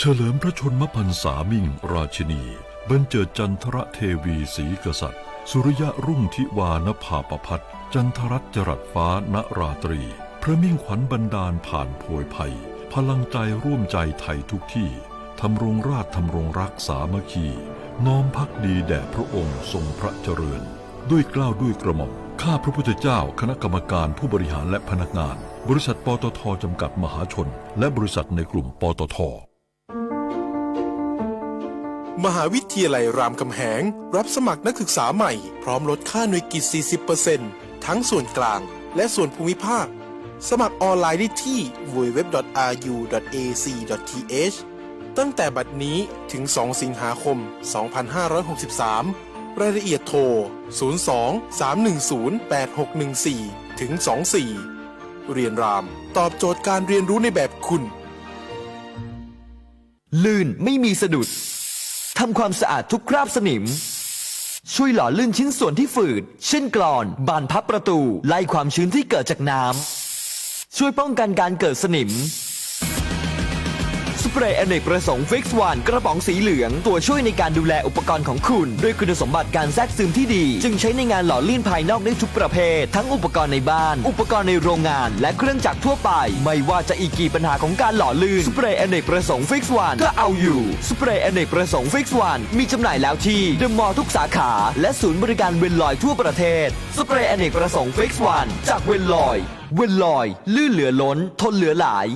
เฉลิมพระชนมพรรษามิ่งราชินีบรรเจิดจันทรเทวีศรีกษัตริย์ สุริยะรุ่งทิวานภาปพัฒจันทรัตจรัสฟ้าณราตรี พระมิ่งขวัญบันดาลผ่านโพยภัย พลังใจร่วมใจไทยทุกที่ทำรงราชทำรงรักสามัคคี น้อมพักดีแด่พระองค์ทรงพระเจริญ ด้วยกล้าวด้วยกระหม่อมข้าพระพุทธเจ้าคณะกรรมการผู้บริหารและพนักงาน บริษัทปตทจำกัดมหาชน และบริษัทในกลุ่มปตท มหาวิทยาลัยรามคำแหง รับสมัครนักศึกษาใหม่ พร้อมลดค่าหน่วยกิจ 40%ทั้งส่วนกลางและส่วนภูมิภาค สมัครออนไลน์ได้ที่ www.ru.ac.th ตั้งแต่บัดนี้ถึง 2 สิงหาคม 2563 รายละเอียดโทร 02 310 8614 ถึง 24 เรียนราม ตอบโจทย์การเรียนรู้ในแบบคุณ ลื่นไม่มีสะดุด ทำความสะอาดทุกคราบสนิม ช่วยหล่อลื่นชิ้นส่วนที่ฝืด เช่นกรอน บานพับประตู ไล่ความชื้นที่เกิดจากน้ำ ช่วยป้องกันการเกิดสนิม เปรย์อเนกประสงค์ฟิกซ์วันกระป๋องสีเหลือง ตัวช่วยในการดูแลอุปกรณ์ของคุณ ด้วยคุณสมบัติการแทรกซึมที่ดี จึงใช้ในงานหล่อลื่นภายนอกได้ทุกประเภท ทั้งอุปกรณ์ในบ้าน อุปกรณ์ในโรงงาน และเครื่องจักรทั่วไป ไม่ว่าจะอีกกี่ปัญหาของการหล่อลื่นสเปรย์อเนกประสงค์ฟิกซ์วันก็เอาอยู่สเปรย์อเนกประสงค์ฟิกซ์วันมีจำหน่ายแล้วที่เดอะมอลล์ทุกสาขาและศูนย์บริการเวนลอยทั่วประเทศสเปรย์อเนกประสงค์ฟิกซ์วันจากเวนลอย เวนลอย ลื่นเหลือล้น ทนเหลือหลาย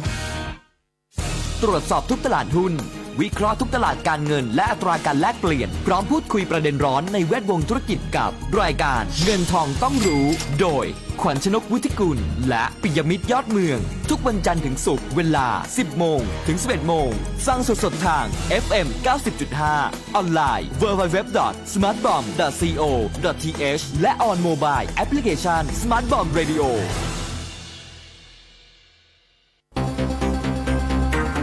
ตรวจสอบทุกตลาดหุ้น วิเคราะห์ทุกตลาดการเงิน และอัตราการแลกเปลี่ยน พร้อมพูดคุยประเด็นร้อนในแวดวงธุรกิจกับ รายการเงินทองต้องรู้ โดย ขวัญชนกวุฒิกุล และปิยมิตรยอดเมือง ทุกวันจันทร์ถึงศุกร์เวลา 10 โมง ถึง 11 โมงฟังสดๆทาง FM 90.5 ออนไลน์ www.smartbomb.co.th และ on mobile application Smart Bomb Radio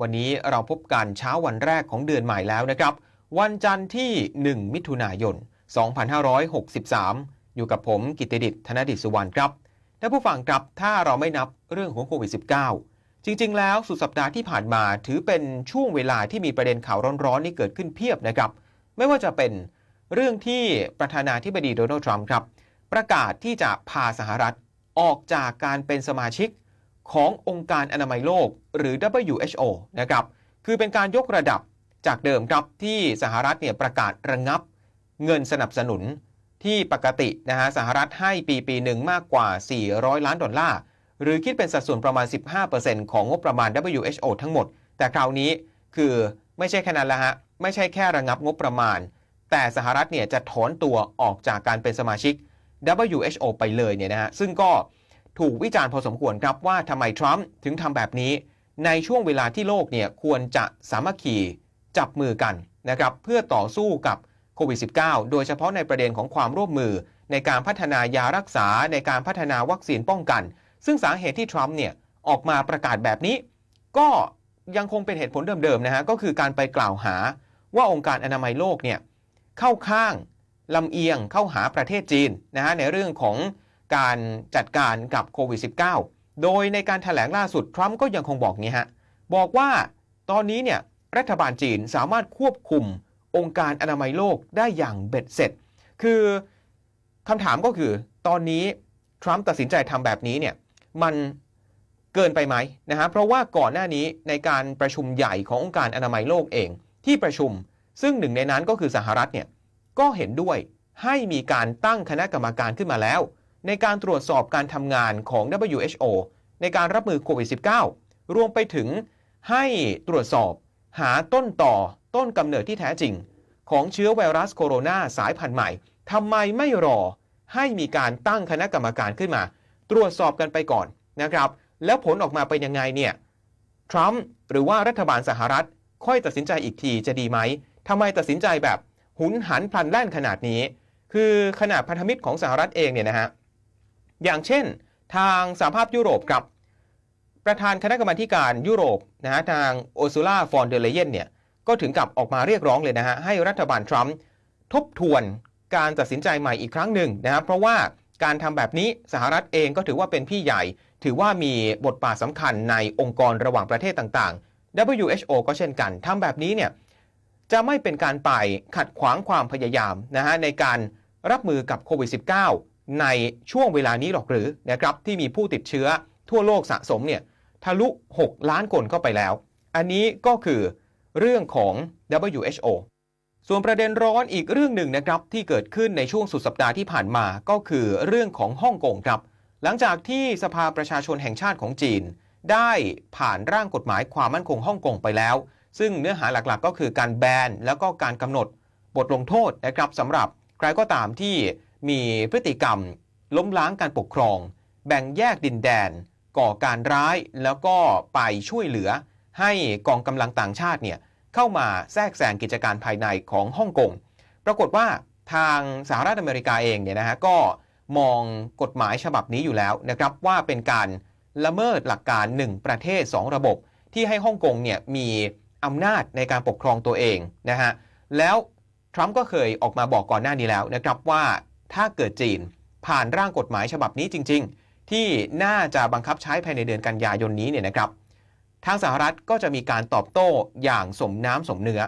วันนี้เราพบกันเช้าวันแรกของเดือนใหม่แล้วนะครับ วันจันทร์ที่ 1 มิถุนายน 2563 อยู่กับผมกิตติดิษฐ์ธนดิษสุวรรณครับท่านผู้ฟังครับถ้าเราไม่นับเรื่องของโควิด -19 จริง ๆ แล้วสุดสัปดาห์ที่ผ่านมาถือเป็นช่วงเวลาที่มีประเด็นข่าวร้อนๆนี่เกิดขึ้นเพียบนะครับ ไม่ว่าจะเป็นเรื่องที่ประธานาธิบดีโดนัลด์ทรัมป์ครับ ประกาศที่จะพาสหรัฐออกจากการเป็นสมาชิก ขององค์การอนามัยโลกหรือ WHO นะครับ คือเป็นการยกระดับจากเดิมครับที่สหรัฐเนี่ยประกาศระงงับเงินสนับสนุนที่ปกตินะฮะสหรัฐให้ปีปีหนึ่งมากกว่า 400 ล้านดอลลาร์หรือคิดเป็นสัดส่วนประมาณ 15%ของงบประมาณ WHO ทั้งหมด แต่คราวนี้คือไม่ใช่แค่นั้นละฮะ ไม่ใช่แค่ระงับงบประมาณ แต่สหรัฐเนี่ยจะถอนตัวออกจากการเป็นสมาชิก WHO ไปเลยเนี่ยนะฮะ ซึ่งก็ ถูกวิจารณ์พอสมควรครับว่าทำไมทรัมป์ถึงทำแบบนี้ ในช่วงเวลาที่โลกเนี่ยควรจะสามัคคีจับมือกันนะครับเพื่อต่อสู้กับโควิด -19 โดยเฉพาะในประเด็นของความร่วมมือ ในการพัฒนายารักษาในการพัฒนาวัคซีนป้องกัน ซึ่งสาเหตุที่ทรัมป์เนี่ยออกมาประกาศแบบนี้ ก็ยังคงเป็นเหตุผลเดิมๆนะฮะก็คือการไปกล่าวหาว่าองค์การอนามัยโลกเนี่ยเข้าข้างลำเอียงเข้าหาประเทศจีนนะฮะในเรื่องของ การจัดการกับโควิด -19 โดยในการถแถลงล่าสุด ทรัมป์ก็ยังคงบอกงี้ฮะ บอกว่าตอนนี้เนี่ยรัฐบาลจีนสามารถควบคุมองค์การอนามัยโลกได้อย่างเบ็ดเสร็จ คือคำถามก็คือตอนนี้ทรัมป์ตัดสินใจทำแบบนี้เนี่ยมันเกินไปไหมนะฮะเพราะว่าก่อนหน้านี้ในการประชุมใหญ่ขององค์การอนามัยโลกเองที่ประชุม ซึ่งหนึ่งในนั้นก็คือสหรัฐเนี่ยก็เห็นด้วยให้มีการตั้งคณะกรรมการขึ้นมาแล้ว ในการตรวจสอบการทำงานของ WHO ในการรับมือโควิด -19 รวมไปถึงให้ตรวจสอบหาต้นต่อต้นกำเนิดที่แท้จริง ของเชื้อไวรัสโคโรนาสายพันธุ์ใหม่ทำไมไม่รอให้มีการตั้งคณะกรรมการขึ้นมา ตรวจสอบกันไปก่อนนะครับ แล้วผลออกมาเป็นยังไงเนี่ยทรัมป์หรือว่ารัฐบาลสหรัฐ ค่อยตัดสินใจอีกทีจะดีไหมทำไมตัดสินใจแบบหุนหันพลันแล่นขนาดนี้ คือขนาดพันธมิตรของสหรัฐเองเนี่ยนะฮะ อย่างเช่น ทางสหภาพยุโรปครับประธานคณะกรรมาการยุโรปนะฮะทางโอซูล่าฟอนเดเลเยนเนี่ยก็ถึงกับออกมาเรียกร้องเลยนะฮะให้รัฐบาลทรัมป์ทบทวนการตัดสินใจใหม่อีกครั้งหนึ่งนะครับเพราะว่าการทำแบบนี้สหรัฐเองก็ถือว่าเป็นพี่ใหญ่ ถือว่ามีบทบาทสำคัญในองค์กรระหว่างประเทศต่างๆ WHO ก็เช่นกันทำแบบนี้เนี่ยจะไม่เป็นการไปขัดขวางความพยายามนะฮะในการรับมือกับโควิด -19 ในช่วงเวลานี้หรอกหรือนะครับที่มีผู้ติดเชื้อทั่วโลกสะสมเนี่ยทะลุ 6 ล้านคนเข้าไปแล้ว อันนี้ก็คือเรื่องของ WHO ส่วนประเด็นร้อนอีกเรื่องหนึ่งนะครับที่เกิดขึ้นในช่วงสุดสัปดาห์ที่ผ่านมาก็คือเรื่องของฮ่องกงครับ หลังจากที่สภาประชาชนแห่งชาติของจีน ได้ผ่านร่างกฎหมายความมั่นคงฮ่องกงไปแล้ว ซึ่งเนื้อหาหลักๆ ก็คือการแบนแล้วก็การกำหนดบทลงโทษนะครับสำหรับใครก็ตามที่ มีพฤติกรรม ล้มล้างการปกครอง แบ่งแยกดินแดน ก่อการร้ายแล้วก็ไปช่วยเหลือ ให้กองกำลังต่างชาติเนี่ยเข้ามาแทรกแซงกิจการภายในของฮ่องกงปรากฏว่าทางสหรัฐอเมริกาเองเนี่ยนะฮะก็มองกฎหมายฉบับนี้อยู่แล้วนะครับว่าเป็นการละเมิดหลักการ 1 ประเทศ 2 ระบบ ที่ให้ฮ่องกงเนี่ยมีอำนาจในการปกครองตัวเองนะฮะแล้วทรัมป์ก็เคยออกมาบอกก่อนหน้านี้แล้วนะครับว่า ถ้าเกิดจีนผ่านร่างกฎหมายฉบับนี้จริง ๆ ที่น่าจะบังคับใช้ภายในเดือนกันยายนนี้เนี่ยนะครับ ทางสหรัฐก็จะมีการตอบโต้อย่างสมน้ำสมเนื้อ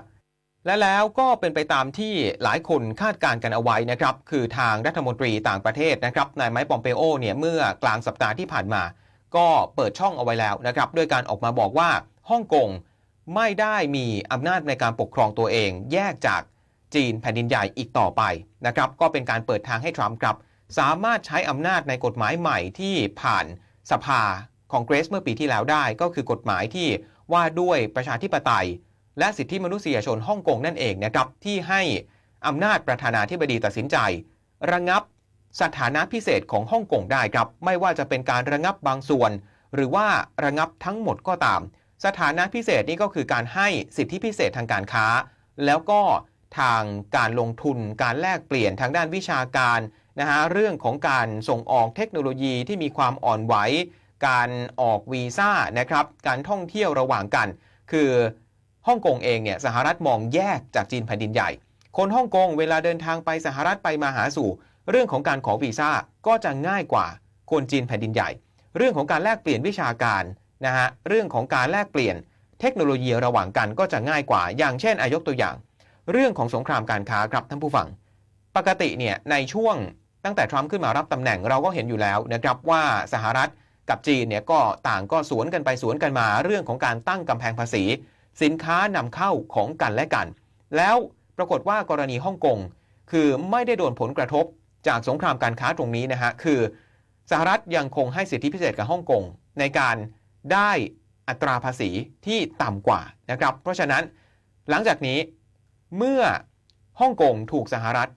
และแล้วก็เป็นไปตามที่หลายคนคาดการณ์กันเอาไว้นะครับ คือทางรัฐมนตรีต่างประเทศนะครับนายไมค์ปอมเปโอเนี่ยเมื่อกลางสัปดาห์ที่ผ่านมา ก็เปิดช่องเอาไว้แล้วนะครับด้วยการออกมาบอกว่าฮ่องกงไม่ได้มีอำนาจในการปกครองตัวเองแยกจาก จีนแผ่นดินใหญ่อีกต่อไปนะครับก็เป็นการเปิดทางให้ทรัมป์ครับ สามารถใช้อำนาจในกฎหมายใหม่ที่ผ่านสภาคองเกรสเมื่อปีที่แล้วได้ ก็คือกฎหมายที่ว่าด้วยประชาธิปไตย และสิทธิมนุษยชนฮ่องกงนั่นเองนะครับที่ให้อำนาจประธานาธิบดีตัดสินใจ ระงับสถานะพิเศษของฮ่องกงได้ครับ ไม่ว่าจะเป็นการระงับบางส่วน หรือว่าระงับทั้งหมดก็ตาม สถานะพิเศษนี่ก็คือการให้สิทธิพิเศษทางการค้า แล้วก็ ทางการลงทุน การแลกเปลี่ยนทางด้านวิชาการนะฮะเรื่องของการส่งออกเทคโนโลยีที่มีความอ่อนไหว การออกวีซ่านะครับการท่องเที่ยวระหว่างกัน คือฮ่องกงเองเนี่ยสหรัฐมองแยกจากจีนแผ่นดินใหญ่ คนฮ่องกงเวลาเดินทางไปสหรัฐไปมาหาสู่ เรื่องของการขอวีซ่าก็จะง่ายกว่าคนจีนแผ่นดินใหญ่ เรื่องของการแลกเปลี่ยนวิชาการนะฮะเรื่องของการแลกเปลี่ยนเทคโนโลยีระหว่างกันก็จะง่ายกว่า อย่างเช่นอายกตัวอย่าง เรื่องของสงครามการค้าครับท่านผู้ฟัง ปกติเนี่ยในช่วงตั้งแต่ทรัมป์ขึ้นมารับตำแหน่งเราก็เห็นอยู่แล้วนะครับว่าสหรัฐกับจีนเนี่ยก็ต่างก็สวนกันไปสวนกันมาเรื่องของการตั้งกำแพงภาษี สินค้านำเข้าของกันและกัน แล้วปรากฏว่ากรณีฮ่องกงคือไม่ได้โดนผลกระทบจากสงครามการค้าตรงนี้นะฮะคือสหรัฐยังคงให้สิทธิพิเศษกับฮ่องกงในการได้อัตราภาษีที่ต่ำกว่านะครับ เพราะฉะนั้นหลังจากนี้ เมื่อฮ่องกงถูกสหรัฐ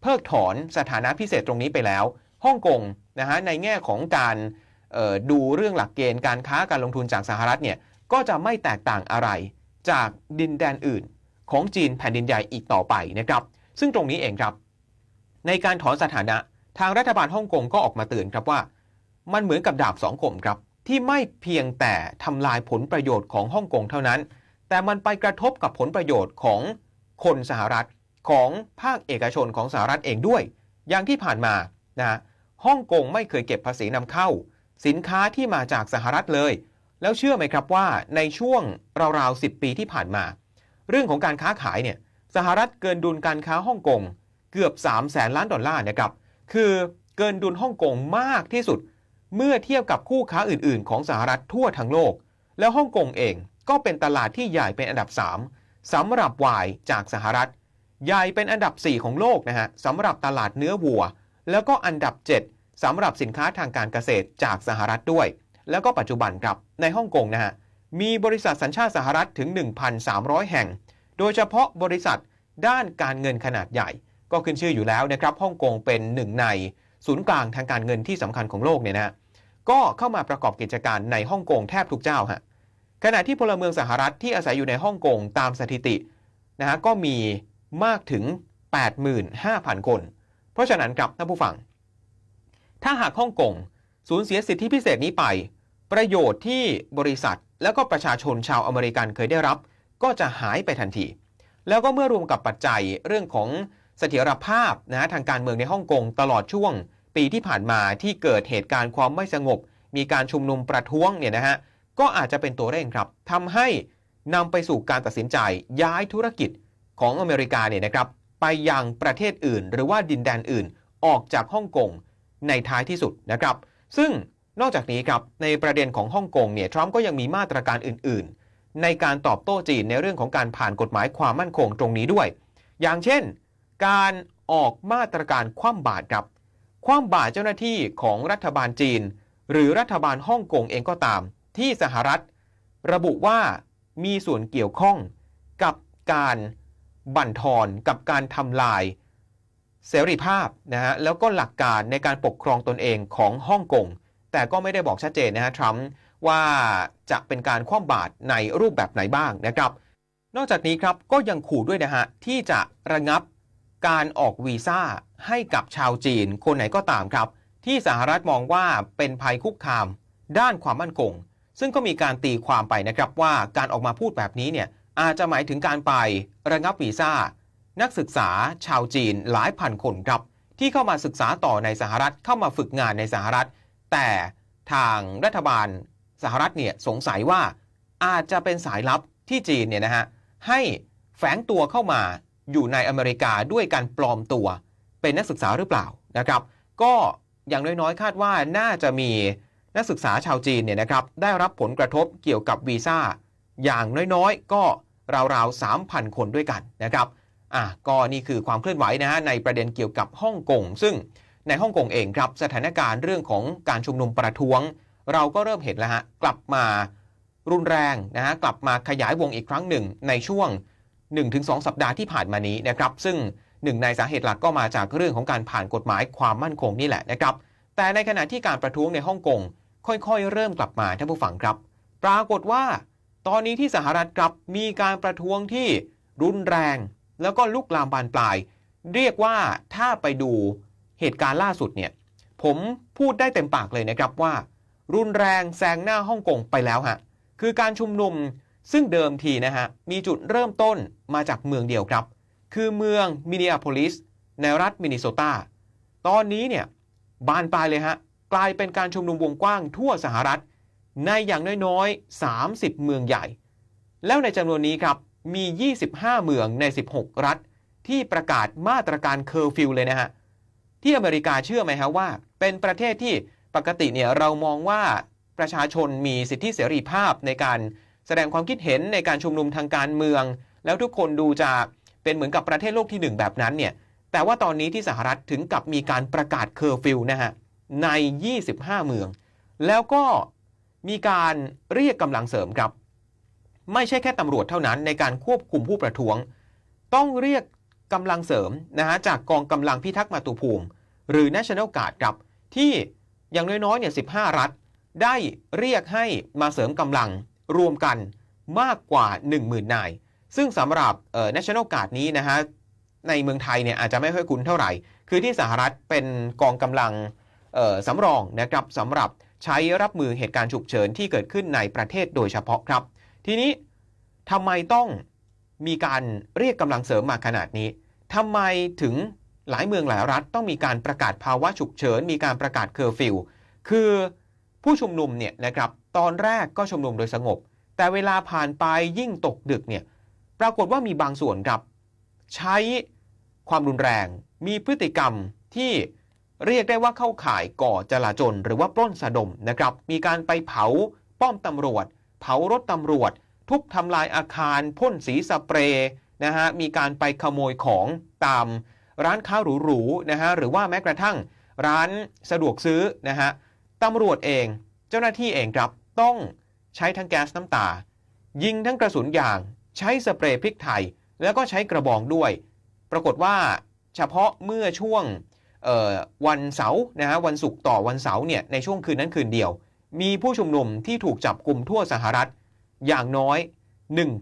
เพิกถอนสถานะพิเศษตรงนี้ไปแล้วฮ่องกงนะฮะในแง่ของการดูเรื่องหลักเกณฑ์การค้าการลงทุนจากสหรัฐเนี่ยก็จะไม่แตกต่างอะไรจากดินแดนอื่นของจีนแผ่นดินใหญ่อีกต่อไปนะครับ ซึ่งตรงนี้เองครับ ในการถอนสถานะทางรัฐบาลฮ่องกงก็ออกมาเตือนครับว่า มันเหมือนกับดาบสองคมครับ ที่ไม่เพียงแต่ทำลายผลประโยชน์ของฮ่องกงเท่านั้น แต่มันไปกระทบกับผลประโยชน์ของ คนสหรัฐของภาคเอกชนของสหรัฐเองด้วย อย่างที่ผ่านมานะฮ่องกงไม่เคยเก็บภาษีนำเข้า สินค้าที่มาจากสหรัฐเลย แล้วเชื่อไหมครับว่าในช่วงราวๆ 10 ปีที่ผ่านมา เรื่องของการค้าขายเนี่ยสหรัฐเกินดุลการค้าฮ่องกงเกือบ3แสนล้านดอลลาร์นะครับคือเกินดุลฮ่องกงมากที่สุด เมื่อเทียบกับคู่ค้าอื่น ๆ ของสหรัฐทั่วทั้งโลก แล้วฮ่องกงเองก็เป็นตลาดที่ใหญ่เป็นอันดับ 3 สำหรับวน์จากสหรัฐ ใหญ่เป็นอันดับ 4 ของโลกนะฮะสำหรับตลาดเนื้อวัว แล้วก็อันดับ 7สำหรับสินค้าทางการเกษตรจากสหรัฐด้วย แล้วก็ปัจจุบันครับในฮ่องกงนะฮะมีบริษัทสัญชาติสหรัฐถึง 1,300 แห่ง โดยเฉพาะบริษัทด้านการเงินขนาดใหญ่ ก็ขึ้นชื่ออยู่แล้วนะครับฮ่องกงเป็นหนึ่งในศูนย์กลางทางการเงินที่สำคัญของโลกเนี่ยนะก็เข้ามาประกอบกิจการในฮ่องกงแทบทุกเจ้าฮะ ขณะที่พลเมืองสหรัฐที่อาศัยอยู่ในฮ่องกงตามสถิตินะฮะก็มีมากถึง 85,000 คน เพราะฉะนั้นครับท่านผู้ฟัง ถ้าหากฮ่องกงสูญเสียสิทธิพิเศษนี้ไป ประโยชน์ที่บริษัทแล้วก็ประชาชนชาวอเมริกันเคยได้รับ ก็จะหายไปทันที แล้วก็เมื่อรวมกับปัจจัยเรื่องของเสถียรภาพนะฮะทางการเมืองในฮ่องกงตลอดช่วง ปีที่ผ่านมาที่เกิดเหตุการณ์ความไม่สงบ มีการชุมนุมประท้วงเนี่ยนะฮะ ก็อาจจะเป็นตัวเร่งครับทำให้นำไปสู่การตัดสินใจย้ายธุรกิจของอเมริกาเนี่ยนะครับ ไปยังประเทศอื่น หรือว่าดินแดนอื่นออกจากฮ่องกงในท้ายที่สุดนะครับ ซึ่งนอกจากนี้ครับในประเด็นของฮ่องกงเนี่ยทรัมป์ก็ยังมีมาตรการอื่น ๆ ในการตอบโต้จีนในเรื่องของการผ่านกฎหมายความมั่นคงตรงนี้ด้วย อย่างเช่น การออกมาตรการคว่ำบาตรครับคว่ำบาตรเจ้าหน้าที่ของรัฐบาลจีน หรือรัฐบาลฮ่องกงเองก็ตาม ที่สหรัฐ ระบุว่ามีส่วนเกี่ยวข้องกับการบั่นทอนกับการทำลาย เสรีภาพนะฮะแล้วก็หลักการในการปกครองตนเองของฮ่องกงแต่ก็ไม่ได้บอกชัดเจนนะฮะทรัมป์ว่าจะเป็นการคว่ำบาตรในรูปแบบไหนบ้างนะครับ นอกจากนี้ครับก็ยังขู่ด้วยนะฮะที่จะระงับการออกวีซ่าให้กับชาวจีนคนไหนก็ตามครับ ที่สหรัฐมองว่าเป็นภัยคุกคาม ด้านความมั่นคง ซึ่งก็มีการตีความไปนะครับว่าการออกมาพูดแบบนี้เนี่ยอาจจะหมายถึงการไประงับวีซ่า นักศึกษาชาวจีนหลายพันคนครับ ที่เข้ามาศึกษาต่อในสหรัฐเข้ามาฝึกงานในสหรัฐ แต่ทางรัฐบาลสหรัฐเนี่ยสงสัยว่าอาจจะเป็นสายลับที่จีนเนี่ยนะฮะให้แฝงตัวเข้ามาอยู่ในอเมริกาด้วยการปลอมตัว เป็นนักศึกษาหรือเปล่านะครับ ก็อย่างน้อยๆ คาดว่าน่าจะมี นักศึกษาชาวจีนเนี่ยนะครับได้รับผลกระทบเกี่ยวกับวีซ่าอย่างน้อยๆ ก็ราวๆ 3,000 คนด้วยกันนะครับอะก็นี่คือความเคลื่อนไหวนะฮะในประเด็นเกี่ยวกับฮ่องกงซึ่งในฮ่องกงเองครับสถานการณ์เรื่องของการชุมนุมประท้วง เราก็เริ่มเห็นแล้วฮะกลับมารุนแรงนะฮะกลับมาขยายวงอีกครั้งหนึ่งในช่วง 1-2 สัปดาห์ที่ผ่านมานี้นะครับซึ่งหนึ่งในสาเหตุหลักก็มาจากเรื่องของการผ่านกฎหมายความมั่นคงนี่แหละนะครับแต่ในขณะที่การประท้วงในฮ่องกง ค่อยๆ เริ่มกลับมาท่านผู้ฟังครับ ปรากฏว่า ตอนนี้ที่สหรัฐครับมีการประท้วงที่รุนแรง แล้วก็ลุกลามบานปลาย เรียกว่าถ้าไปดูเหตุการณ์ล่าสุดเนี่ยผมพูดได้เต็มปากเลยนะครับว่า รุนแรงแซงหน้าฮ่องกงไปแล้วฮะคือการชุมนุมซึ่งเดิมทีนะฮะมีจุดเริ่มต้นมาจากเมืองเดียวครับ คือเมืองมินนิอาโพลิสในรัฐมินนิโซตาตอนนี้เนี่ยบานปลายเลยฮะ กลายเป็นการชุมนุมวงกว้างทั่วสหรัฐ ในอย่างน้อยๆ 30 เมืองใหญ่ แล้วในจำนวนนี้ครับ มี 25 เมืองใน 16 รัฐ ที่ประกาศมาตรการเคอร์ฟิวเลยนะฮะ ที่อเมริกาเชื่อไหมฮะว่า เป็นประเทศที่ปกติเนี่ยเรามองว่าประชาชนมีสิทธิเสรีภาพในการแสดงความคิดเห็นในการชุมนุมทางการเมือง แล้วทุกคนดูจะเป็นเหมือนกับประเทศโลกที่หนึ่งแบบนั้นเนี่ยแต่ว่าตอนนี้ที่สหรัฐถึงกับมีการประกาศเคอร์ฟิวนะฮะ ใน 25 เมือง แล้วก็มีการเรียกกำลังเสริมครับ ไม่ใช่แค่ตำรวจเท่านั้นในการควบคุมผู้ประท้วง ต้องเรียกกำลังเสริมนะฮะจากกองกำลังพิทักษ์มาตุภูมิ หรือ National Guard ครับ ที่อย่างน้อยๆเนี่ย15 รัฐ ได้เรียกให้มาเสริมกำลังรวมกันมากกว่า 10,000 นาย ซึ่งสำหรับเอ่อ National Guard นี้นะฮะในเมืองไทยเนี่ยอาจจะไม่ค่อยคุ้นเท่าไหร่ คือที่สหรัฐเป็นกองกำลัง สำรองนะครับสำหรับใช้รับมือเหตุการณ์ฉุกเฉินที่เกิดขึ้นในประเทศโดยเฉพาะครับ ทีนี้ทำไมต้องมีการเรียกกำลังเสริมมาขนาดนี้ทำไมถึงหลายเมืองหลายรัฐต้องมีการประกาศภาวะฉุกเฉิน มีการประกาศเคอร์ฟิวคือผู้ชุมนุมเนี่ยนะครับตอนแรกก็ชุมนุมโดยสงบ แต่เวลาผ่านไปยิ่งตกดึกเนี่ยปรากฏว่ามีบางส่วนครับ ใช้ความรุนแรง มีพฤติกรรมที่ เรียกได้ว่าเข้าข่ายก่อจลาจลหรือว่าปล้นสะดมนะครับ มีการไปเผาป้อมตำรวจ เผารถตำรวจ ทุบทำลายอาคารพ่นสีสเปรย์นะฮะมีการไปขโมยของตามร้านค้าหรูๆนะฮะหรือว่าแม้กระทั่งร้านสะดวกซื้อนะฮะตำรวจเอง เจ้าหน้าที่เองครับต้องใช้ทั้งแก๊สน้ำตา ยิงทั้งกระสุนยาง ใช้สเปรย์พริกไทย แล้วก็ใช้กระบองด้วย ปรากฏว่าเฉพาะเมื่อช่วง วันเสาร์นะฮะวันศุกร์ต่อวันเสาร์เนี่ยในช่วงคืนนั้นคืนเดียว มีผู้ชุมนุมที่ถูกจับกลุ่มทั่วสหรัฐอย่างน้อย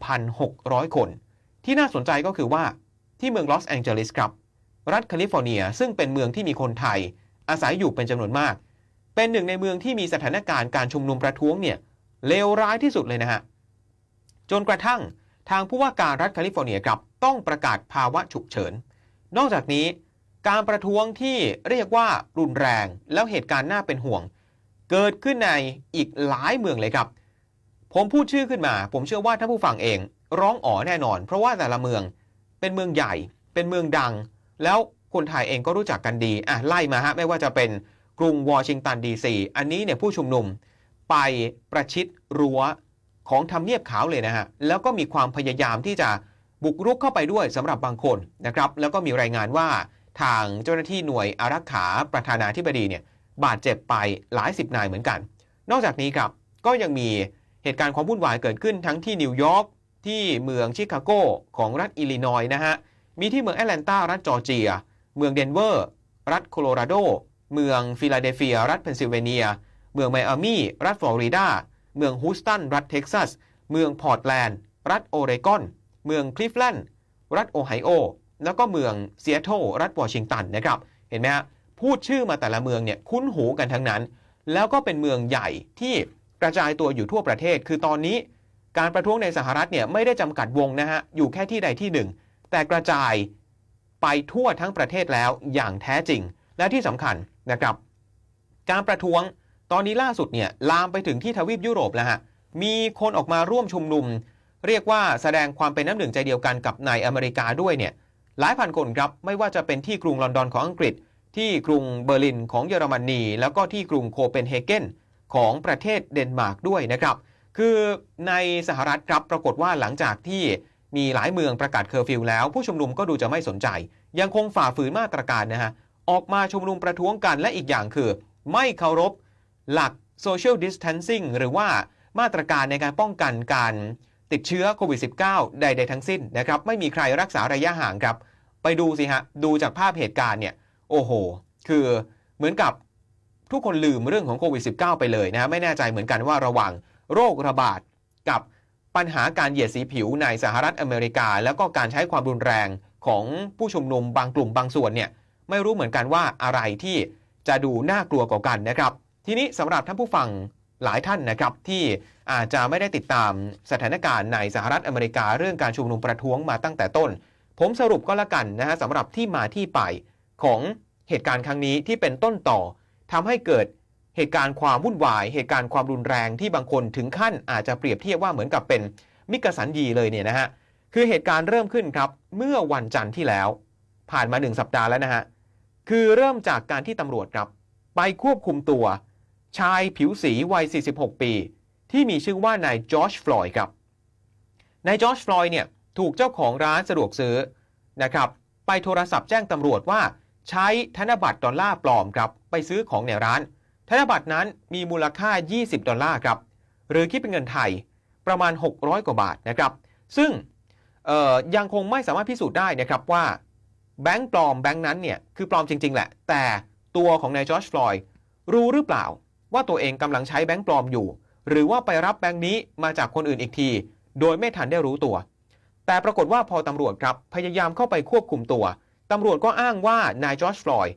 1,600 คน ที่น่าสนใจก็คือว่าที่เมืองลอสแองเจลิสครับ รัฐแคลิฟอร์เนียซึ่งเป็นเมืองที่มีคนไทย อาศัยอยู่เป็นจำนวนมาก เป็นหนึ่งในเมืองที่มีสถานการณ์การชุมนุมประท้วงเนี่ยเลวร้ายที่สุดเลยนะฮะจนกระทั่งทางผู้ว่าการรัฐแคลิฟอร์เนียครับต้องประกาศภาวะฉุกเฉิน นอกจากนี้ การประท้วงที่เรียกว่ารุนแรงแล้วเหตุการณ์น่าเป็นห่วง เกิดขึ้นในอีกหลายเมืองเลยครับ ผมพูดชื่อขึ้นมา ผมเชื่อว่าท่านผู้ฟังเอง ร้องอ๋อแน่นอน เพราะว่าแต่ละเมืองเป็นเมืองใหญ่ เป็นเมืองดัง แล้วคนไทยเองก็รู้จักกันดีอะไล่มาฮะไม่ว่าจะเป็นกรุงวอชิงตันดีซีอันนี้เนี่ยผู้ชุมนุมไปประชิดรั้วของทำเนียบขาวเลยนะฮะ แล้วก็มีความพยายามที่จะบุกรุกเข้าไปด้วยสำหรับบางคนนะครับ แล้วก็มีรายงานว่า ทางเจ้าหน้าที่หน่วยอารักขาประธานาธิบดีเนี่ยบาดเจ็บไปหลายสิบนายเหมือนกัน นอกจากนี้ครับก็ยังมีเหตุการณ์ความวุ่นวายเกิดขึ้นทั้งที่นิวยอร์กที่เมืองชิคาโกของรัฐอิลลินอยส์นะฮะมีที่เมืองแอตแลนตารัฐจอร์เจีย เมืองเดนเวอร์ รัฐโคโลราโด เมืองฟิลาเดลเฟีย รัฐเพนซิลเวเนีย เมืองไมอามีรัฐฟลอริดา เมืองฮูสตัน รัฐเท็กซัส เมืองพอร์ตแลนด์ รัฐโอเรกอน เมืองคลิฟแลนด์ รัฐโอไฮโอ แล้วก็เมืองเซียโตรรัฐวอชิงตันนะครับเห็นไหมฮะพูดชื่อมาแต่ละเมืองเนี่ยคุ้นหูกันทั้งนั้น แล้วก็เป็นเมืองใหญ่ที่กระจายตัวอยู่ทั่วประเทศ คือตอนนี้การประท้วงในสหรัฐเนี่ยไม่ได้จำกัดวงนะฮะอยู่แค่ที่ใดที่หนึ่ง แต่กระจายไปทั่วทั้งประเทศแล้วอย่างแท้จริง และที่สำคัญนะครับ การประท้วงตอนนี้ล่าสุดเนี่ยลามไปถึงที่ทวีปยุโรปแล้วฮะมีคนออกมาร่วมชุมนุม เรียกว่าแสดงความเป็นน้ำหนึ่งใจเดียวกันกับในอเมริกาด้วยเนี่ย หลายพันคนครับไม่ว่าจะเป็นที่กรุงลอนดอนของอังกฤษ ที่กรุงเบอร์ลินของเยอรมนี แล้วก็ที่กรุงโคเปนเฮเกนของประเทศเดนมาร์กด้วยนะครับ คือในสหรัฐครับปรากฏว่าหลังจากที่มีหลายเมืองประกาศเคอร์ฟิวแล้ว ผู้ชุมนุมก็ดูจะไม่สนใจ ยังคงฝ่าฝืนมาตรการนะฮะออกมาชุมนุมประท้วงกันและอีกอย่างคือ ไม่เคารพหลัก social distancing หรือว่ามาตรการในการป้องกันการติดเชื้อโควิด -19 ใด ๆ ทั้งสิ้นนะครับ ไม่มีใครรักษาระยะห่างครับ ไปดูสิฮะ ดูจากภาพเหตุการณ์เนี่ย โอ้โห คือเหมือนกับทุกคนลืมเรื่องของโควิด -19 ไปเลยนะฮะไม่แน่ใจเหมือนกันว่าระหว่างโรคระบาดกับปัญหาการเหยียดสีผิวในสหรัฐอเมริกา แล้วก็การใช้ความรุนแรงของผู้ชุมนุมบางกลุ่มบางส่วนเนี่ย ไม่รู้เหมือนกันว่าอะไรที่จะดูน่ากลัวกว่ากันนะครับ ทีนี้สำหรับท่านผู้ฟังหลายท่านนะครับที่อาจจะไม่ได้ติดตามสถานการณ์ในสหรัฐอเมริกาเรื่องการชุมนุมประท้วงมาตั้งแต่ต้น ผมสรุปก็แล้วกันนะฮะสำหรับที่มาที่ไปของเหตุการณ์ครั้งนี้ที่เป็นต้นต่อทำให้เกิดเหตุการณ์ความวุ่นวาย เหตุการณ์ความรุนแรงที่บางคนถึงขั้นอาจจะเปรียบเทียบว่าเหมือนกับเป็นมิกสันยีเลยเนี่ยนะฮะคือเหตุการณ์เริ่มขึ้นครับเมื่อวันจันทร์ที่แล้ว ผ่านมาหนึ่งสัปดาห์แล้วนะฮะคือเริ่มจากการที่ตำรวจครับ ไปควบคุมตัว ชายผิวสีวัย 46 ปี ที่มีชื่อว่านายจอร์จฟลอยด์ครับนายจอร์จฟลอยด์เนี่ย ถูกเจ้าของร้านสะดวกซื้อนะครับไปโทรศัพท์แจ้งตำรวจว่า ใช้ธนบัตรดอลลาร์ปลอมครับไปซื้อของในร้าน ธนบัตรนั้นมีมูลค่า 20 ดอลลาร์ครับหรือคิดเป็นเงินไทยประมาณ 600 กว่าบาทนะครับซึ่งยังคงไม่สามารถพิสูจน์ได้นะครับว่าแบงค์ปลอมแบงค์นั้นเนี่ยคือปลอมจริง ๆ แหละ แต่ตัวของนายจอร์จฟลอยด์รู้หรือเปล่า ว่าตัวเองกำลังใช้แบงค์ปลอมอยู่ หรือว่าไปรับแบงค์นี้มาจากคนอื่นอีกที โดยไม่ทันได้รู้ตัว แต่ปรากฏว่าพอตำรวจครับพยายามเข้าไปควบคุมตัวตำรวจก็อ้างว่านายจอร์จฟลอย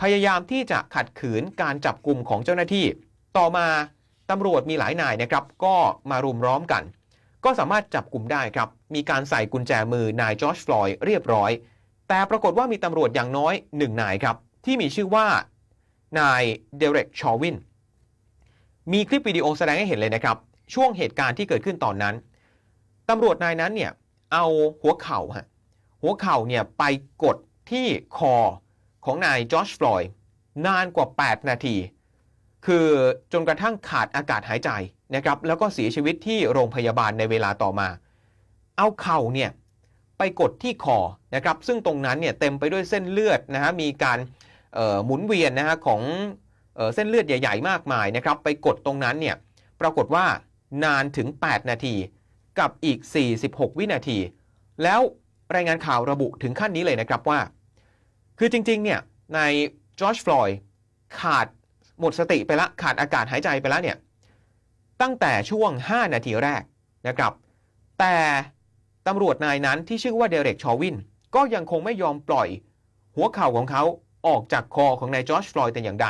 พยายามที่จะขัดขืนการจับกลุ่มของเจ้าหน้าที่ ต่อมาตำรวจมีหลายนายนะครับ ก็มารุมร้อมกัน ก็สามารถจับกลุ่มได้ครับ มีการใส่กุญแจมือนายจอร์จฟลอยเรียบร้อย แต่ปรากฏว่ามีตำรวจอย่างน้อยหนึ่งนายครับ ที่มีชื่อว่านายเดเร็กชอวินมีคลิปวิดีโอแสดงให้เห็นเลยนะครับ ช่วงเหตุการณ์ที่เกิดขึ้นตอนนั้นตำรวจนายนั้นเนี่ย เอาหัวเข่าฮะหัวเข่าเนี่ยไปกดที่คอของนายจอร์จฟลอยด์นานกว่า 8 นาที คือจนกระทั่งขาดอากาศหายใจนะครับแล้วก็เสียชีวิตที่โรงพยาบาลในเวลาต่อมา เอาเข่าเนี่ยไปกดที่คอนะครับซึ่งตรงนั้นเนี่ยเต็มไปด้วยเส้นเลือดนะฮะมีการหมุนเวียนนะฮะของเออเส้นเลือดใหญ่ ๆ มากมายนะครับไปกดตรงนั้นเนี่ยปรากฏว่านานถึง 8 นาที กับอีก 46 วินาที แล้วรายงานข่าวระบุถึงขั้นนี้เลยนะครับว่า คือจริง ๆ เนี่ยในจอร์จฟลอยด์ขาดหมดสติไปละขาดอากาศหายใจไปแล้วเนี่ยตั้งแต่ช่วง 5 นาทีแรกนะครับ แต่ตำรวจนายนั้นที่ชื่อว่าเดเร็กชอวิน ก็ยังคงไม่ยอมปล่อยหัวเข่าของเขาออกจากคอของนายจอร์จฟลอยด์แต่อย่างใด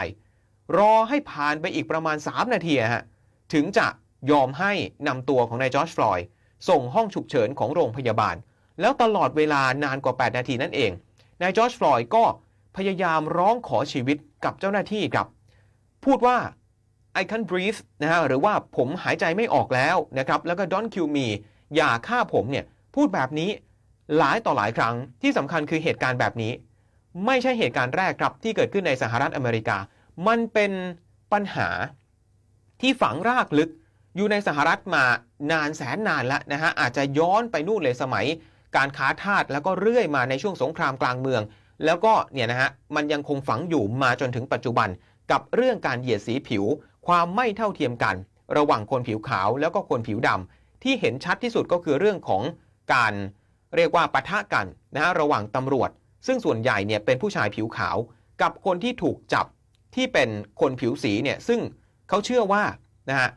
รอให้ผ่านไปอีกประมาณ 3 นาทีฮะถึงจะยอมให้นำตัวของนายจอร์จฟลอยด์ ส่งห้องฉุกเฉินของโรงพยาบาล แล้วตลอดเวลานานกว่า 8 นาทีนั่นเอง นายจอร์จฟลอยด์ก็พยายามร้องขอชีวิตกับเจ้าหน้าที่ครับ พูดว่า I can't breathe นะฮะหรือว่าผมหายใจไม่ออกแล้วนะครับแล้วก็ don't kill me อย่าฆ่าผมเนี่ยพูดแบบนี้หลายต่อหลายครั้งที่สำคัญคือเหตุการณ์แบบนี้ ไม่ใช่เหตุการณ์แรกครับที่เกิดขึ้นในสหรัฐอเมริกา มันเป็นปัญหาที่ฝังรากลึกอยู่ในสหรัฐมา นานแสนนานแล้วนะฮะอาจจะย้อนไปนู่นเลยสมัย การค้าทาสแล้วก็เรื่อยมาในช่วงสงครามกลางเมือง แล้วก็เนี่ยนะฮะมันยังคงฝังอยู่มาจนถึงปัจจุบัน กับเรื่องการเหยียดสีผิว ความไม่เท่าเทียมกัน ระหว่างคนผิวขาวแล้วก็คนผิวดำที่เห็นชัดที่สุดก็คือเรื่องของการเรียกว่าปะทะกันนะฮะระหว่างตำรวจ ซึ่งส่วนใหญ่เนี่ยเป็นผู้ชายผิวขาว กับคนที่ถูกจับที่เป็นคนผิวสีเนี่ยซึ่งเขาเชื่อว่านะฮะ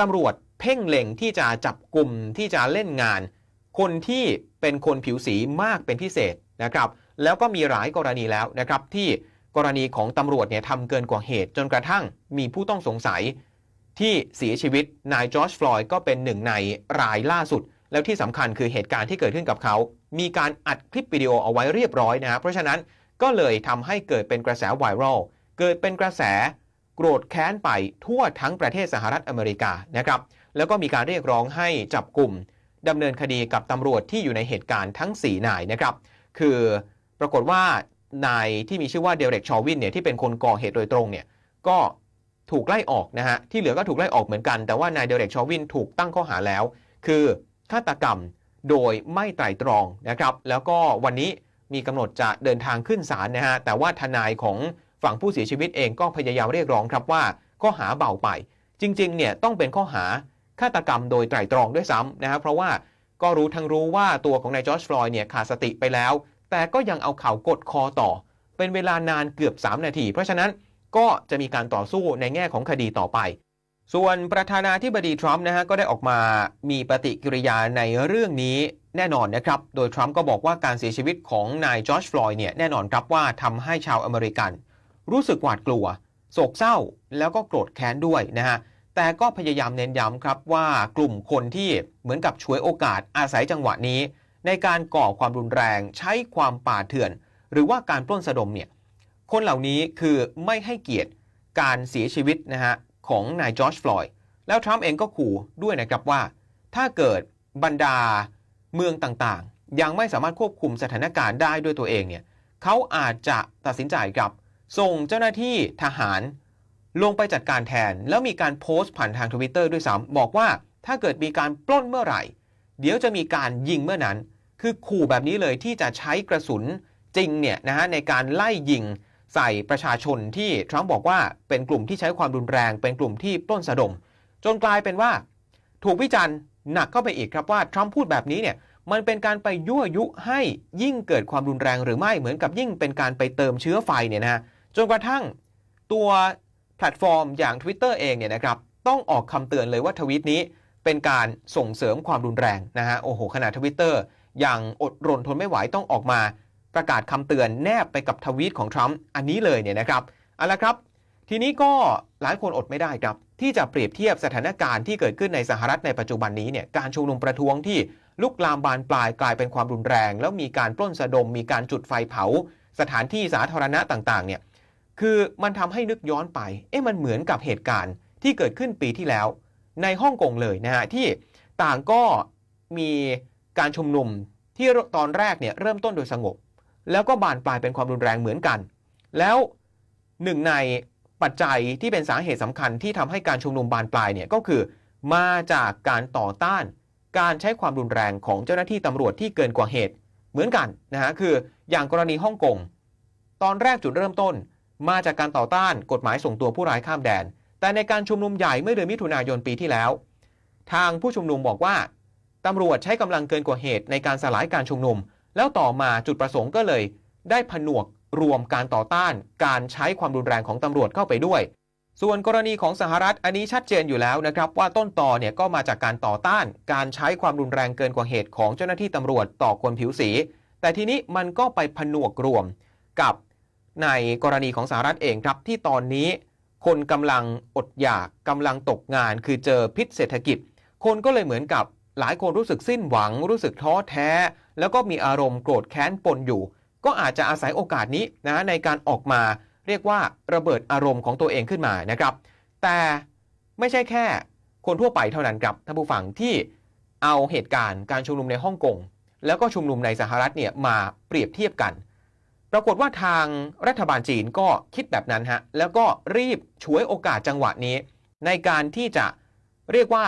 ตำรวจ เพ่งเล็งที่จะจับกลุ่มที่จะเล่นงาน คนที่เป็นคนผิวสีมากเป็นพิเศษนะครับ แล้วก็มีหลายกรณีแล้วนะครับที่กรณีของตำรวจเนี่ยทำเกินกว่าเหตุจนกระทั่งมีผู้ต้องสงสัย ที่เสียชีวิตนายจอร์จฟลอยด์ก็เป็นหนึ่งในรายล่าสุด แล้วที่สำคัญคือเหตุการณ์ที่เกิดขึ้นกับเขา มีการอัดคลิปวิดีโอเอาไว้เรียบร้อยนะฮะเพราะฉะนั้นก็เลยทำให้เกิดเป็นกระแสไวรัลเกิดเป็นกระแสโกรธแค้นไปทั่วทั้งประเทศสหรัฐอเมริกานะครับ แล้วก็มีการเรียกร้องให้จับกลุ่มดำเนินคดีกับตำรวจที่อยู่ในเหตุการณ์ทั้ง 4 นายนะครับ คือปรากฏว่านายที่มีชื่อว่าเดเร็กชอวินเนี่ยที่เป็นคนก่อเหตุโดยตรงเนี่ยก็ถูกไล่ออกนะฮะที่เหลือก็ถูกไล่ออกเหมือนกัน แต่ว่านายเดเร็กชอวินถูกตั้งข้อหาแล้ว คือฆาตกรรมโดยไม่ไตร่ตรองนะครับ แล้วก็วันนี้มีกำหนดจะเดินทางขึ้นศาลนะฮะแต่ว่าทนายของฝั่งผู้เสียชีวิตเองก็พยายามเรียกร้องครับว่าข้อหาเบาไป จริงๆเนี่ยต้องเป็นข้อหา ฆาตกรรมโดยไตร่ตรองด้วยซ้ำนะครับเพราะว่าก็รู้ทั้งรู้ว่าตัวของนายจอร์จฟลอยด์เนี่ยขาดสติไปแล้ว แต่ก็ยังเอาเข่ากดคอต่อ เป็นเวลานานเกือบ 3 นาที เพราะฉะนั้นก็จะมีการต่อสู้ในแง่ของคดีต่อไป ส่วนประธานาธิบดีทรัมป์นะฮะก็ได้ออกมามีปฏิกิริยาในเรื่องนี้แน่นอนนะครับ โดยทรัมป์ก็บอกว่าการเสียชีวิตของนายจอร์จฟลอยด์เนี่ยแน่นอนครับว่าทำให้ชาวอเมริกัน รู้สึกหวาดกลัว โศกเศร้าแล้วก็โกรธแค้นด้วยนะฮะ แต่ก็พยายามเน้นย้ำครับว่ากลุ่มคนที่เหมือนกับช่วยโอกาสอาศัยจังหวะนี้ ในการก่อความรุนแรงใช้ความป่าเถื่อน หรือว่าการปล้นสะดมเนี่ยคนเหล่านี้คือไม่ให้เกียรติการเสียชีวิตนะฮะของนายจอร์จฟลอยด์แล้วทรัมป์เองก็ขู่ด้วยนะครับว่า ถ้าเกิดบรรดาเมืองต่างๆ ยังไม่สามารถควบคุมสถานการณ์ได้ด้วยตัวเองเนี่ยเขาอาจจะตัดสินใจกับส่งเจ้าหน้าที่ทหาร ลงไปจัดการแทน แล้วมีการโพสต์ผ่านทางทวิตเตอร์ด้วยซ้ำบอกว่าถ้าเกิดมีการปล้นเมื่อไหร่ เดี๋ยวจะมีการยิงเมื่อนั้น คือขู่แบบนี้เลยที่จะใช้กระสุนจริงเนี่ยนะฮะในการไล่ยิงใส่ประชาชนที่ทรัมป์บอกว่าเป็นกลุ่มที่ใช้ความรุนแรง เป็นกลุ่มที่ปล้นสะดม จนกลายเป็นว่า ถูกวิจารณ์หนักเข้าไปอีกครับว่าทรัมป์พูดแบบนี้เนี่ยมันเป็นการไปยั่วยุให้ยิ่งเกิดความรุนแรงหรือไม่เหมือนกับยิ่งเป็นการไปเติมเชื้อไฟเนี่ยนะฮะจนกระทั่งตัว แพลตฟอร์มอย่าง Twitter เองเนี่ยนะครับต้องออกคำเตือนเลยว่าทวีตนี้เป็นการส่งเสริมความรุนแรงนะฮะโอ้โหขนาดทวิตเตอร์อย่างอดรนทนไม่ไหวต้องออกมา ประกาศคำเตือนแนบไปกับทวีตของทรัมป์อันนี้เลยเนี่ยนะครับเอาละครับ ทีนี้ก็หลายคนอดไม่ได้ครับ ที่จะเปรียบเทียบสถานการณ์ที่เกิดขึ้นในสหรัฐในปัจจุบันนี้เนี่ยการชุมนุมประท้วงที่ลุกลามบานปลายกลายเป็นความรุนแรง แล้วมีการปล้นสะดม มีการจุดไฟเผา สถานที่สาธารณะต่างๆเนี่ย คือมันทำให้นึกย้อนไป เอ๊ะมันเหมือนกับเหตุการณ์ที่เกิดขึ้นปีที่แล้ว ในฮ่องกงเลยนะฮะที่ต่างก็มีการชุมนุมที่ตอนแรกเนี่ยเริ่มต้นโดยสงบ แล้วก็บานปลายเป็นความรุนแรงเหมือนกัน แล้วหนึ่งในปัจจัยที่เป็นสาเหตุสำคัญที่ทำให้การชุมนุมบานปลายเนี่ยก็คือมาจากการต่อต้าน การใช้ความรุนแรงของเจ้าหน้าที่ตำรวจที่เกินกว่าเหตุเหมือนกันนะฮะคืออย่างกรณีฮ่องกงตอนแรกจุดเริ่มต้น มาจากการต่อต้านกฎหมายส่งตัวผู้ร้ายข้ามแดน แต่ในการชุมนุมใหญ่เมื่อเดือนมิถุนายนปีที่แล้ว ทางผู้ชุมนุมบอกว่าตำรวจใช้กำลังเกินกว่าเหตุในการสลายการชุมนุม แล้วต่อมาจุดประสงค์ก็เลย ได้ผนวกรวมการต่อต้าน การใช้ความรุนแรงของตำรวจเข้าไปด้วย ส่วนกรณีของสหรัฐอันนี้ชัดเจนอยู่แล้วนะครับ ว่าต้นต่อเนี่ยก็มาจากการต่อต้าน การใช้ความรุนแรงเกินกว่าเหตุของเจ้าหน้าที่ตำรวจต่อคนผิวสี แต่ทีนี้มันก็ไปผนวกรวมกับ ในกรณีของสหรัฐเองครับที่ตอนนี้ คนกำลังอดอยากกำลังตกงาน คือเจอพิษเศรษฐกิจ คนก็เลยเหมือนกับหลายคนรู้สึกสิ้นหวัง รู้สึกท้อแท้ แล้วก็มีอารมณ์โกรธแค้นปนอยู่ ก็อาจจะอาศัยโอกาสนี้นะในการออกมา เรียกว่าระเบิดอารมณ์ของตัวเองขึ้นมานะครับ แต่ไม่ใช่แค่ คนทั่วไปเท่านั้นครับท่านผู้ฟังที่เอาเหตุการณ์การชุมนุมในฮ่องกงแล้วก็ชุมนุมในสหรัฐเนี่ยมาเปรียบเทียบกัน ปรากฏว่าทางรัฐบาลจีนก็คิดแบบนั้นฮะแล้วก็รีบฉวยโอกาสจังหวะนี้ ในการที่จะเรียกว่า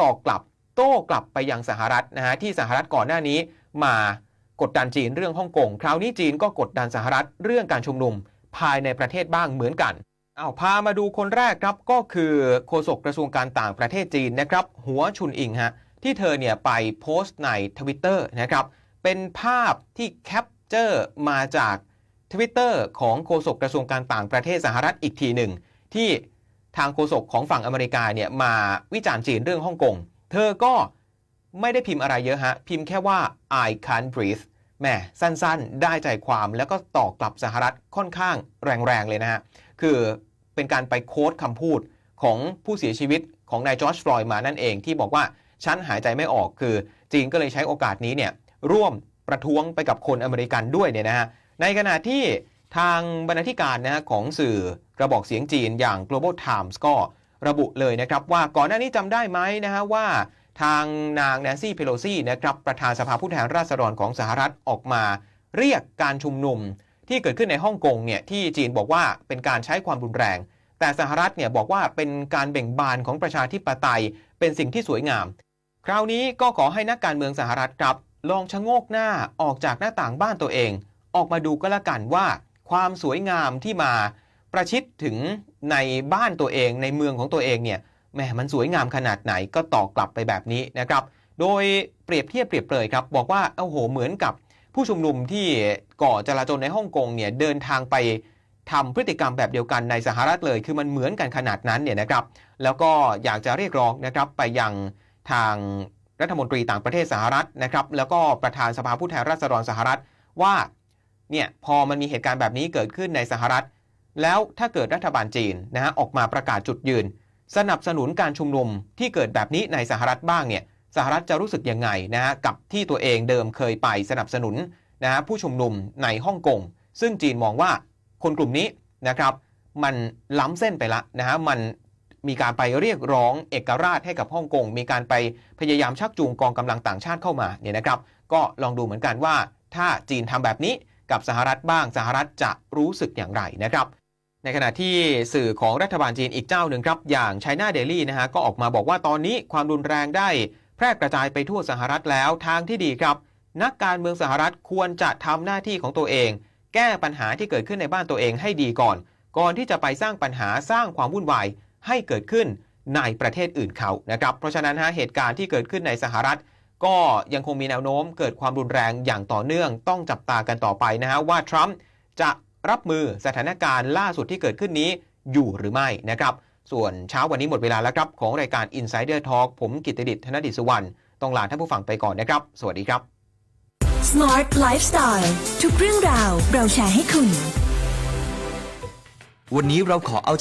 ตอกกลับโต้กลับไปยังสหรัฐนะฮะที่สหรัฐก่อนหน้านี้มากดดันจีนเรื่องฮ่องกงคราวนี้จีนก็กดดันสหรัฐเรื่องการชุมนุมภายในประเทศบ้างเหมือนกันเอาพามาดูคนแรกครับก็คือโฆษกกระทรวงการต่างประเทศจีนนะครับหัวชุนอิงฮะที่เธอเนี่ยไปโพสต์ในทวิตเตอร์นะครับเป็นภาพที่แคป เจอร์มาจากทวิตเตอร์ของโฆษกกระทรวงการต่างประเทศสหรัฐอีกทีหนึ่ง ที่ทางโฆษกของฝั่งอเมริกาเนี่ยมาวิจารณ์จีนเรื่องฮ่องกง เธอก็ไม่ได้พิมพ์อะไรเยอะฮะ พิมพ์แค่ว่า I can't breathe แหมสั้นๆ ได้ใจความแล้วก็ตอบกลับสหรัฐค่อนข้างแรงๆ เลยนะฮะ คือเป็นการไปโค้ดคำพูดของผู้เสียชีวิตของนายจอร์จฟลอยด์มานั่นเองที่บอกว่า ฉันหายใจไม่ออกคือจีนก็เลยใช้โอกาสนี้เนี่ยร่วม ประท้วงไปกับคนอเมริกันด้วยเนี่ยนะฮะในขณะที่ทางบรรณาธิการนะฮะของสื่อกระบอกเสียงจีนอย่าง Global Times ก็ระบุเลยนะครับว่าก่อนหน้านี้จำได้ไหมนะฮะว่าทางนางแนนซี่เพโลซีนะครับประธานสภาผู้แทนราษฎรของสหรัฐออกมาเรียกการชุมนุมที่เกิดขึ้นในฮ่องกงเนี่ยที่จีนบอกว่าเป็นการใช้ความรุนแรง แต่สหรัฐเนี่ยบอกว่าเป็นการเบ่งบานของประชาธิปไตยเป็นสิ่งที่สวยงาม คราวนี้ก็ขอให้นักการเมืองสหรัฐครับ ลองชะโงกหน้าออกจากหน้าต่างบ้านตัวเอง ออกมาดูก็แล้วกันว่า ความสวยงามที่มาประชิดถึงในบ้านตัวเองในเมืองของตัวเองเนี่ยแหมมันสวยงามขนาดไหนก็ตอบกลับไปแบบนี้นะครับ โดยเปรียบเทียบเปรียบเปรยครับ บอกว่าโอ้โหเหมือนกับผู้ชุมนุมที่ก่อจลาจลในฮ่องกงเนี่ยเดินทางไปทำพฤติกรรมแบบเดียวกันในสหรัฐเลย คือมันเหมือนกันขนาดนั้นเนี่ยนะครับ แล้วก็อยากจะเรียกร้องนะครับไปยังทาง รัฐมนตรีต่างประเทศสหรัฐนะครับแล้วก็ประธานสภาผู้แทนราษฎรสหรัฐว่าเนี่ยพอมันมีเหตุการณ์แบบนี้เกิดขึ้นในสหรัฐ แล้วถ้าเกิดรัฐบาลจีนนะฮะออกมาประกาศจุดยืน สนับสนุนการชุมนุมที่เกิดแบบนี้ในสหรัฐบ้างเนี่ยสหรัฐจะรู้สึกยังไงนะฮะกับที่ตัวเองเดิมเคยไปสนับสนุนนะฮะผู้ชุมนุมในฮ่องกงซึ่งจีนมองว่าคนกลุ่มนี้นะครับมันล้ำเส้นไปละนะฮะมัน มีการไปเรียกร้องเอกราชให้กับฮ่องกง มีการไปพยายามชักจูงกองกำลังต่างชาติเข้ามาเนี่ยนะครับ ก็ลองดูเหมือนกันว่า ถ้าจีนทำแบบนี้กับสหรัฐบ้างสหรัฐจะรู้สึกอย่างไรนะครับ ในขณะที่สื่อของรัฐบาลจีนอีกเจ้าหนึ่งครับ อย่าง China Daily นะฮะก็ออกมาบอกว่าตอนนี้ความรุนแรงได้ แพร่กระจายไปทั่วสหรัฐแล้วทางที่ดีครับ นักการเมืองสหรัฐควรจะทำหน้าที่ของตัวเอง แก้ปัญหาที่เกิดขึ้นในบ้านตัวเองให้ดีก่อน ก่อนที่จะไปสร้างปัญหาสร้างความวุ่นวาย ให้เกิดขึ้นในประเทศอื่นเขานะครับ เพราะฉะนั้นฮะเหตุการณ์ที่เกิดขึ้นในสหรัฐ ก็ยังคงมีแนวโน้มเกิดความรุนแรงอย่างต่อเนื่อง ต้องจับตากันต่อไปนะฮะว่าทรัมป์จะรับมือสถานการณ์ล่าสุดที่เกิดขึ้นนี้อยู่หรือไม่นะครับ ส่วนเช้าวันนี้หมดเวลาแล้วครับ ของรายการ Insider Talk ผมกิตติดิษฐ์ธนดิษฐ์สุวรรณต้องลาท่านผู้ฟังไปก่อนนะครับ สวัสดีครับ Smart Lifestyle ทุกเรื่องราวเราแชร์ให้คุณ วันนี้เราขอเอา